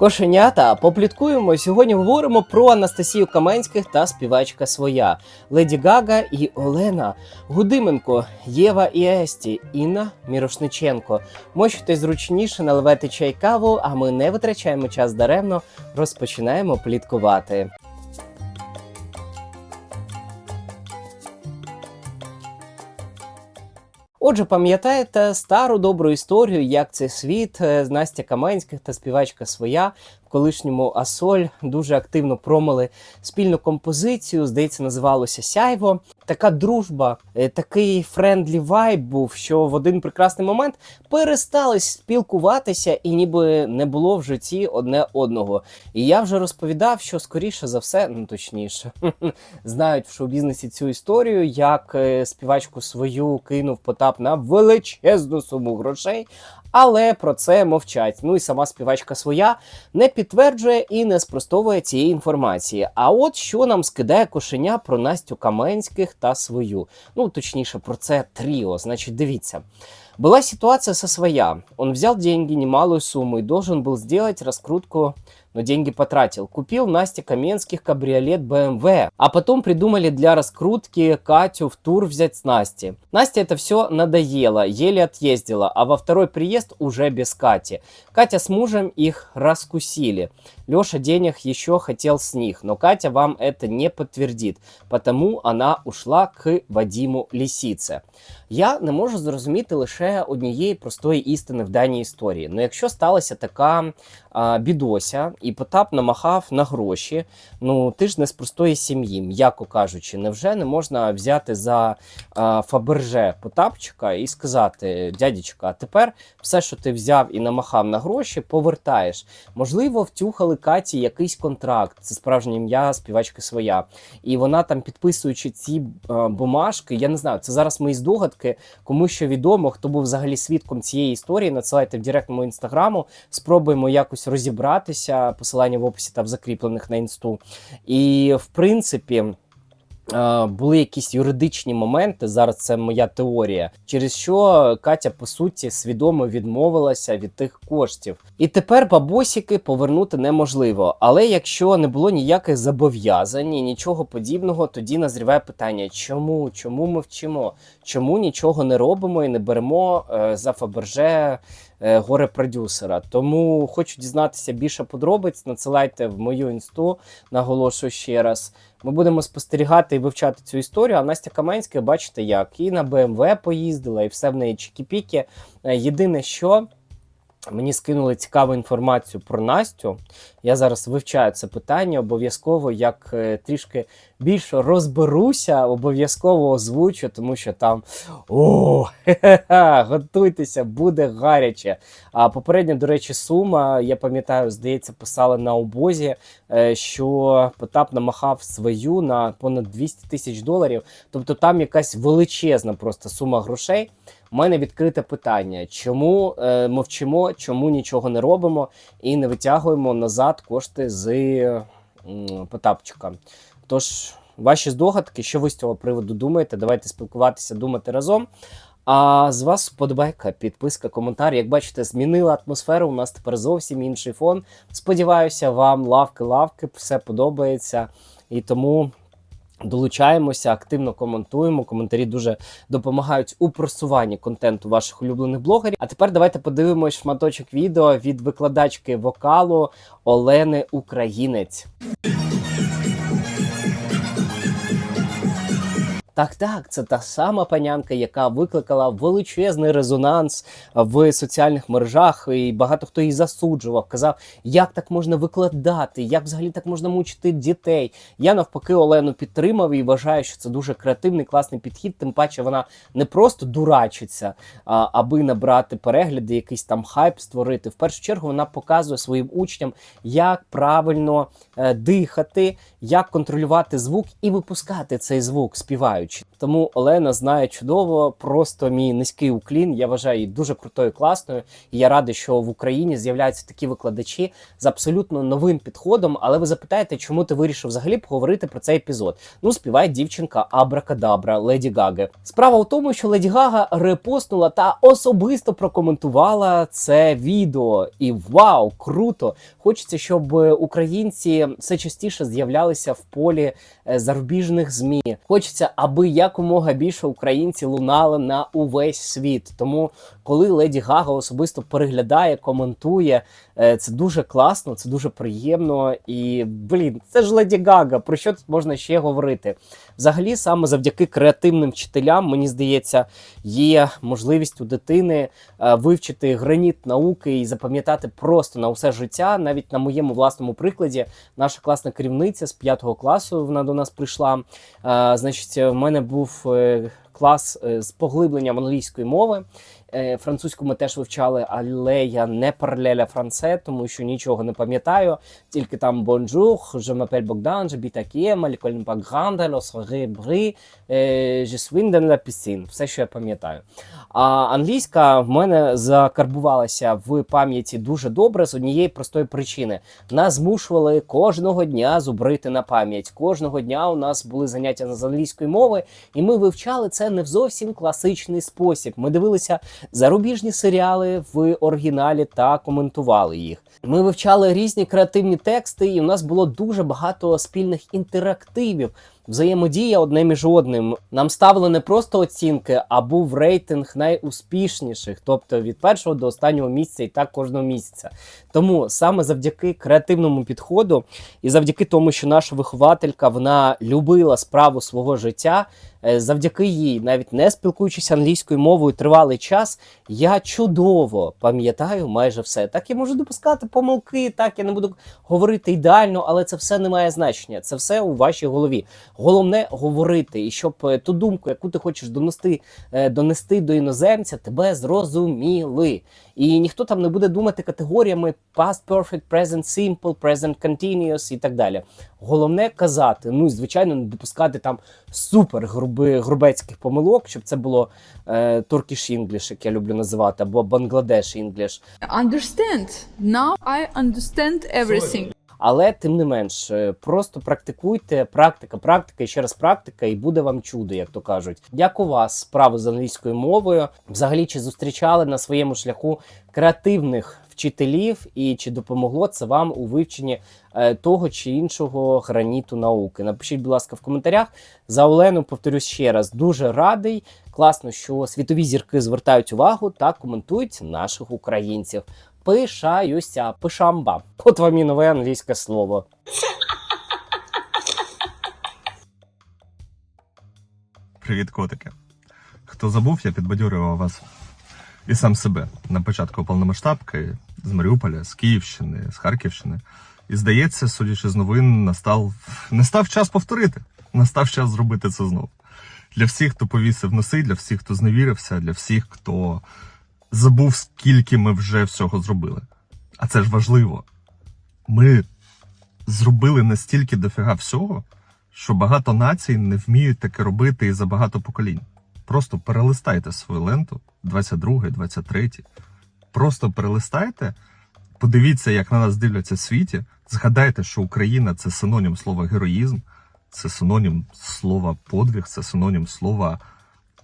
Кошенята, попліткуємо. Сьогодні говоримо про Анастасію Каменських та співачка своя Леді Гага і Олена Гудименко, Єва і Есті, Інна Мірошниченко. Можете зручніше наливати чай каву, а ми не витрачаємо час даремно, розпочинаємо пліткувати. Отже, пам'ятаєте стару добру історію, як цей світ е, Настя Каменських та співачка своя колишньому Асоль дуже активно промили спільну композицію. Здається, називалося Сяйво. Така дружба, е, такий френдлі вайб був, що в один прекрасний момент перестали спілкуватися, і ніби не було в житті одне одного. І я вже розповідав, що скоріше за все, ну точніше, знають в шоу-бізнесі цю історію, як е, співачку свою кинув Потап на величезну суму грошей. Але про це мовчать. Ну і сама співачка своя не підтверджує і не спростовує цієї інформації. А от що нам скидає кошеня про Настю Каменських та свою. Ну точніше, про це тріо. Значить, дивіться. Была ситуация со своя. Он взял деньги, немалую сумму, и должен был сделать раскрутку, но деньги потратил. Купил Насте Каменских кабриолет BMW, а потом придумали для раскрутки Катю в тур взять с Настей. Насте это все надоело, еле отъездила, а во второй приезд уже без Кати. Катя с мужем их раскусили. Леша денег еще хотел с них, но Катя вам это не подтвердит, потому она ушла к Вадиму Лисице. Я не можу зрозуміти лише однієї простої істини в даній історії. Ну, якщо сталася така а, бідося, і Потап намахав на гроші, ну ти ж не з простої сім'ї, м'яко кажучи, невже не можна взяти за а, Фаберже Потапчика і сказати: дядечка, а тепер все, що ти взяв і намахав на гроші, повертаєш. Можливо, втюхали Каті якийсь контракт, це справжнє ім'я співачки своя. І вона там, підписуючи ці а, бумажки, я не знаю, це зараз мої здогадки. Кому що відомо, хто був взагалі свідком цієї історії, надсилайте в директному інстаграму. Спробуємо якось розібратися. Посилання в описі та в закріплених на інсту. І в принципі. Були якісь юридичні моменти, зараз це моя теорія, через що Катя по суті свідомо відмовилася від тих коштів. І тепер бабосіки повернути неможливо. Але якщо не було ніяких зобов'язань, і нічого подібного, тоді назріває питання: чому? Чому ми вчимо? Чому нічого не робимо і не беремо е, за Фаберже е, горе продюсера? Тому хочу дізнатися більше подробиць. Надсилайте в мою інсту, наголошую ще раз. Ми будемо спостерігати і вивчати цю історію. А Настя Каменська, бачите, як і на БМВ поїздила, і все в неї чікі-піки. Е, Єдине, що мені скинули цікаву інформацію про Настю. Я зараз вивчаю це питання. Обов'язково, як е, трішки більше розберуся, обов'язково озвучу, тому що там о, хе-хе-хе, готуйтеся, буде гаряче. А попередня, до речі, сума, я пам'ятаю, здається, писала на обозі, е, що Потап намахав свою на понад 200 тисяч доларів. Тобто там якась величезна просто сума грошей. У мене відкрите питання: чому е, мовчимо, чому нічого не робимо і не витягуємо назад кошти з м, Потапчика. Тож, ваші здогадки, що ви з цього приводу думаєте? Давайте спілкуватися, думати разом. А з вас вподобайка, підписка, коментар. Як бачите, змінила атмосферу. У нас тепер зовсім інший фон. Сподіваюся, вам лавки-лавки, все подобається. І тому долучаємося, активно коментуємо. Коментарі дуже допомагають у просуванні контенту ваших улюблених блогерів. А тепер давайте подивимось шматочок відео від викладачки вокалу Олени Українець. Так, так, це та сама панянка, яка викликала величезний резонанс в соціальних мережах, і багато хто її засуджував, казав, як так можна викладати, як взагалі так можна мучити дітей. Я навпаки Олену підтримав і вважаю, що це дуже креативний, класний підхід. Тим паче вона не просто дурачиться, а, аби набрати перегляди, якийсь там хайп створити. В першу чергу вона показує своїм учням, як правильно е, дихати, як контролювати звук і випускати цей звук, співаючи. Чи- Тому Олена знає чудово, просто мій низький уклін. Я вважаю її дуже крутою, класною. І я радий, що в Україні з'являються такі викладачі з абсолютно новим підходом. Але ви запитаєте, чому ти вирішив взагалі поговорити про цей епізод? Ну, співає дівчинка Абракадабра Леді Гаги. Справа в тому, що Леді Гага репостнула та особисто прокоментувала це відео. І вау, круто! Хочеться, щоб українці все частіше з'являлися в полі е, зарубіжних змі. Хочеться, аби якомога більше українці лунали на увесь світ. Тому, коли Леді Гага особисто переглядає, коментує, це дуже класно, це дуже приємно. І блін, це ж Леді Гага. Про що тут можна ще говорити? Взагалі, саме завдяки креативним вчителям, мені здається, є можливість у дитини е, вивчити граніт науки і запам'ятати просто на усе життя. Навіть на моєму власному прикладі, наша класна керівниця з 5 класу вона до нас прийшла. Е, Значить, в мене був е, клас е, з поглибленням англійської мови. Е, Французьку ми теж вивчали, але я не паралеля франце, тому що нічого не пам'ятаю. Тільки там бонжур, je m'appelle Богдан, j'habite à Kiev, l'école pas grande, е, je suis dans la. Все, що я пам'ятаю. А англійська в мене закарбувалася в пам'яті дуже добре з однієї простої причини. Нас змушували кожного дня зубрити на пам'ять. Кожного дня у нас були заняття з англійської мови, і ми вивчали це не в зовсім класичний спосіб. Ми дивилися зарубіжні серіали в оригіналі та коментували їх. Ми вивчали різні креативні тексти, і у нас було дуже багато спільних інтерактивів. Взаємодія одне між одним. Нам ставили не просто оцінки, а був рейтинг найуспішніших, тобто від першого до останнього місця і так кожного місяця. Тому саме завдяки креативному підходу і завдяки тому, що наша вихователька вона любила справу свого життя. Е, Завдяки їй, навіть не спілкуючись англійською мовою тривалий час, я чудово пам'ятаю майже все. Так я можу допускати помилки, так я не буду говорити ідеально, але це все не має значення. Це все у вашій голові. Головне говорити, і щоб е, ту думку, яку ти хочеш донести, е, донести до іноземця, тебе зрозуміли. І ніхто там не буде думати категоріями past perfect, present simple, present continuous і так далі. Головне казати, ну і звичайно, не допускати там супер груби, грубецьких помилок, щоб це було е, Turkish English, як я люблю називати, або Bangladesh English. Understand. Now I understand everything. Але тим не менш, е, просто практикуйте, практика, практика і ще раз практика, і буде вам чудо, як то кажуть. Як у вас справи з англійською мовою? Взагалі, чи зустрічали на своєму шляху креативних вчителів, і чи допомогло це вам у вивченні е, того чи іншого граніту науки? Напишіть, будь ласка, в коментарях. За Олену повторюсь ще раз, дуже радий. Класно, що світові зірки звертають увагу та коментують наших українців. Пишаюся, пишамба. От вам і нове англійське слово. Привіт, котики. Хто забув, я підбадьорював вас і сам себе на початку повномасштабки з Маріуполя, з Київщини, з Харківщини. І здається, судячи з новин, настав настав час повторити. Настав час зробити це знов. Для всіх, хто повісив носи, для всіх, хто зневірився, для всіх, хто забув, скільки ми вже всього зробили. А це ж важливо. Ми зробили настільки дофіга всього, що багато націй не вміють таке робити і за багато поколінь. Просто перелистайте свою ленту 22, 23. Просто перелистайте, подивіться, як на нас дивляться в світі. Згадайте, що Україна це синонім слова героїзм, це синонім слова подвиг, це синонім слова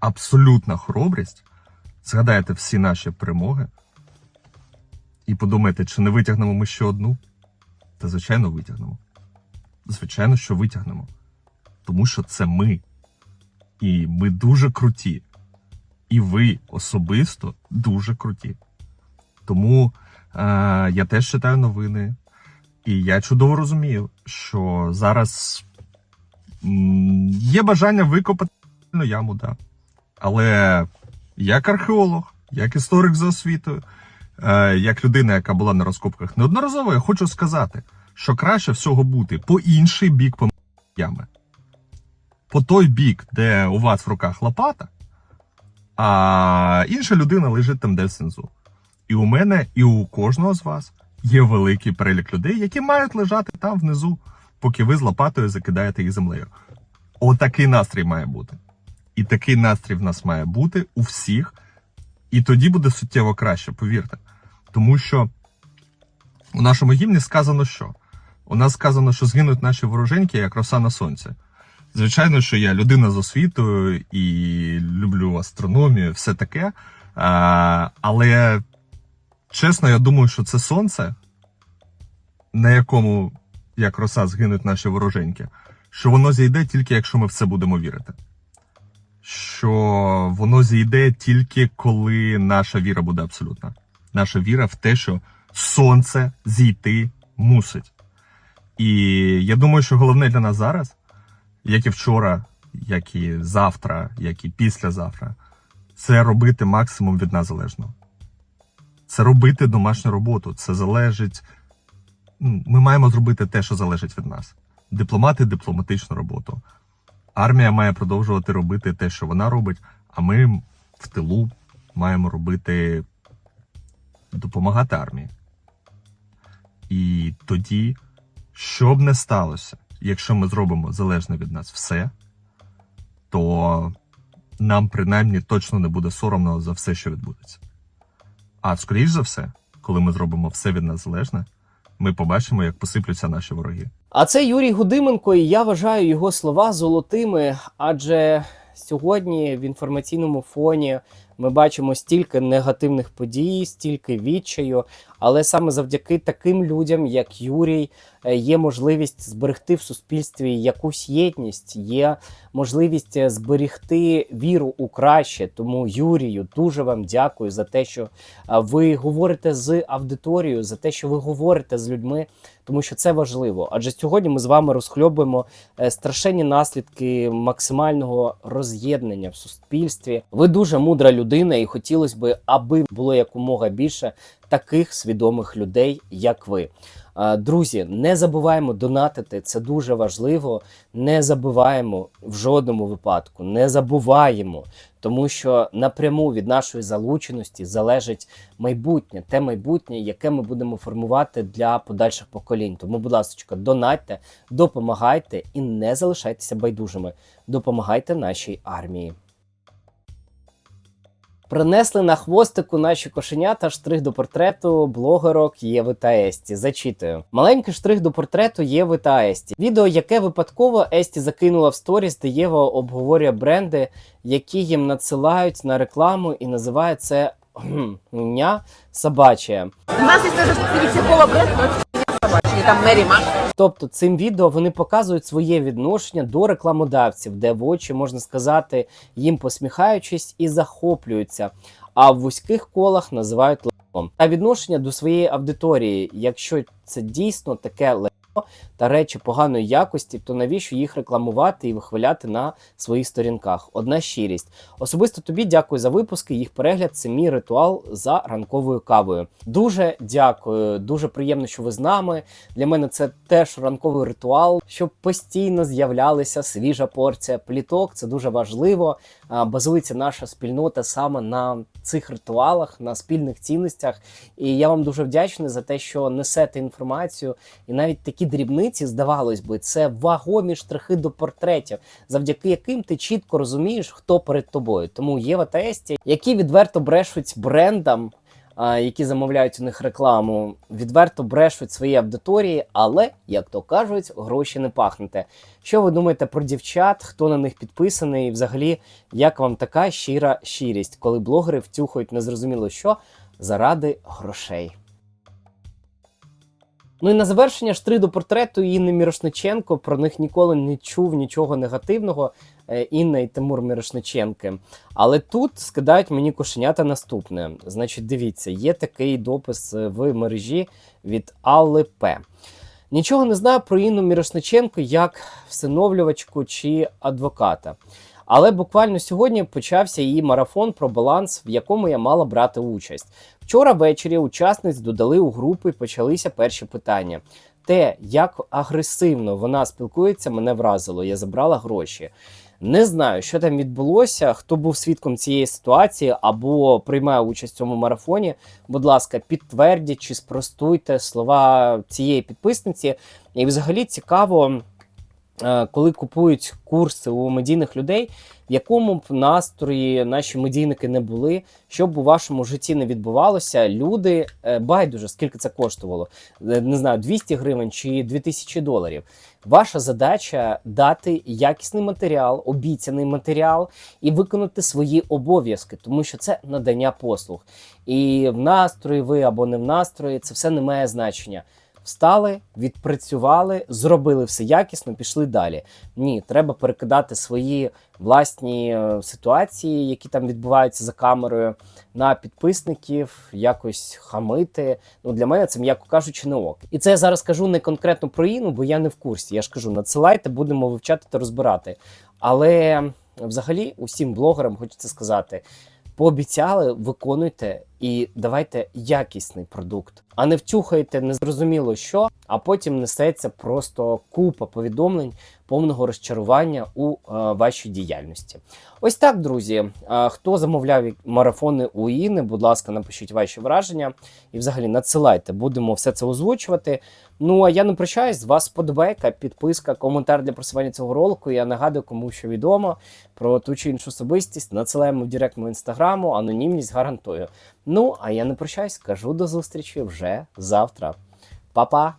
абсолютна хоробрість. Згадайте всі наші перемоги. І подумайте, чи не витягнемо ми ще одну? Та звичайно витягнемо. Звичайно, що витягнемо. Тому що це ми. І ми дуже круті. І ви особисто дуже круті. Тому е, я теж читаю новини, і я чудово розумію, що зараз є бажання викопати яму, да. Але як археолог, як історик за освітою, е, як людина, яка була на розкопках неодноразово, я хочу сказати, що краще всього бути по інший бік ями. По той бік, де у вас в руках лопата, а інша людина лежить там, де сензу. І у мене, і у кожного з вас є великий перелік людей, які мають лежати там внизу, поки ви з лопатою закидаєте їх землею. Отакий настрій має бути. І такий настрій в нас має бути у всіх. І тоді буде суттєво краще, повірте. Тому що у нашому гімні сказано, що у нас сказано, що згинуть наші вороженьки, як роса на сонці. Звичайно, що я людина з освітою і люблю астрономію, все таке. А, але чесно, я думаю, що це сонце, на якому, як роса, згинуть наші вороженьки, що воно зійде тільки, якщо ми в це будемо вірити. Що воно зійде тільки коли наша віра буде абсолютна. Наша віра в те, що сонце зійти мусить. І я думаю, що головне для нас зараз, як і вчора, як і завтра, як і післязавтра, це робити максимум від нас залежного. Це робити домашню роботу. Це залежить. ну, Ми маємо зробити те, що залежить від нас. Дипломати дипломатичну роботу. Армія має продовжувати робити те, що вона робить, а ми в тилу маємо робити допомагати армії. І тоді, що б не сталося, якщо ми зробимо залежне від нас все, то нам принаймні точно не буде соромно за все, що відбудеться. А скоріш за все, коли ми зробимо все від нас залежне, ми побачимо, як посиплються наші вороги. А це Юрій Гудименко, і я вважаю його слова золотими, адже сьогодні в інформаційному фоні ми бачимо стільки негативних подій, стільки відчаю. Але саме завдяки таким людям, як Юрій, е, є можливість зберегти в суспільстві якусь єдність, є можливість е, зберегти віру у краще. Тому Юрію дуже вам дякую за те, що ви говорите з аудиторією, за те, що ви говорите з людьми, тому що це важливо. Адже сьогодні ми з вами розхльобуємо е, страшенні наслідки максимального роз'єднання в суспільстві. Ви дуже мудра людина, і хотілося б, аби було якомога більше таких свідомих людей, як ви. Друзі, не забуваємо донатити, це дуже важливо. Не забуваємо в жодному випадку, не забуваємо, тому що напряму від нашої залученості залежить майбутнє, те майбутнє, яке ми будемо формувати для подальших поколінь. Тому, будь ласка, донатьте, допомагайте і не залишайтеся байдужими. Допомагайте нашій армії. Принесли на хвостику наші кошенята штрих до портрету блогерок Єви та Есті. Зачитую. Маленький штрих до портрету Єви та Есті. Відео, яке випадково Есті закинула в сторіс, де Єва обговорює бренди, які їм надсилають на рекламу, і називає це «Ня собаче. У нас есть даже пятисекова бренд, это там Мэри Тобто цим відео вони показують своє відношення до рекламодавців, де в очі можна сказати їм посміхаючись і захоплюються, а в вузьких колах називають легом. А відношення до своєї аудиторії, якщо це дійсно таке лего та речі поганої якості, то навіщо їх рекламувати і вихваляти на своїх сторінках? Одна щирість. Особисто тобі дякую за випуски. Їх перегляд це мій ритуал за ранковою кавою. Дуже дякую, дуже приємно, що ви з нами. Для мене це теж ранковий ритуал, щоб постійно з'являлася свіжа порція пліток. Це дуже важливо. Базується наша спільнота саме на цих ритуалах, на спільних цінностях. І я вам дуже вдячний за те, що несете інформацію. І навіть такі дрібниці, здавалось би, це вагомі штрихи до портретів, завдяки яким ти чітко розумієш, хто перед тобою. Тому Єва та Есті, які відверто брешуть брендам які замовляють у них рекламу, відверто брешуть своїй аудиторії, але, як то кажуть, гроші не пахнете. Що ви думаєте про дівчат? Хто на них підписаний? І взагалі, як вам така щира щирість, коли блогери втюхають незрозуміло що заради грошей? Ну і на завершення штрих до портрету Інни Мірошниченко. Про них ніколи не чув нічого негативного. е, Інна і Тимур Мірошниченки. Але тут скидають мені кошенята наступне. Значить, дивіться, є такий допис е, в мережі від Алли П. Нічого не знаю про Інну Мірошниченко як всиновлювачку чи адвоката. Але буквально сьогодні почався її марафон про баланс, в якому я мала брати участь. Вчора ввечері учасниць додали у групу і почалися перші питання. Те, як агресивно вона спілкується, мене вразило. Я забрала гроші. Не знаю, що там відбулося, хто був свідком цієї ситуації або приймає участь в цьому марафоні. Будь ласка, підтвердіть чи спростуйте слова цієї підписниці. І взагалі цікаво, коли купують курси у медійних людей, в якому б настрої наші медійники не були, що б у вашому житті не відбувалося, люди е, байдуже, скільки це коштувало, е, не знаю, 200 гривень чи 2000 доларів. Ваша задача дати якісний матеріал, обіцяний матеріал і виконати свої обов'язки, тому що це надання послуг. І в настрої ви або не в настрої, це все не має значення. Встали, відпрацювали, зробили все якісно, пішли далі. Ні, треба перекидати свої власні е, ситуації, які там відбуваються за камерою, на підписників, якось хамити. Ну для мене це, м'яко кажучи, не ок. І це я зараз кажу не конкретно про Іну, бо я не в курсі. Я ж кажу, надсилайте, будемо вивчати та розбирати. Але взагалі усім блогерам хочеться сказати. Пообіцяли, виконуйте і давайте якісний продукт, а не втюхайте незрозуміло що, а потім несеться просто купа повідомлень повного розчарування у е, вашій діяльності. Ось так, друзі. Е, хто замовляв марафони у Іни, будь ласка, напишіть ваші враження і взагалі надсилайте, будемо все це озвучувати. Ну а я не прощаюсь, з вас подобайка, підписка, коментар для просування цього ролику. Я нагадую, кому що відомо про ту чи іншу особистість. Надсилаємо в директ мого інстаграму, анонімність гарантую. Ну а я не прощаюсь, кажу до зустрічі вже завтра. Па-па!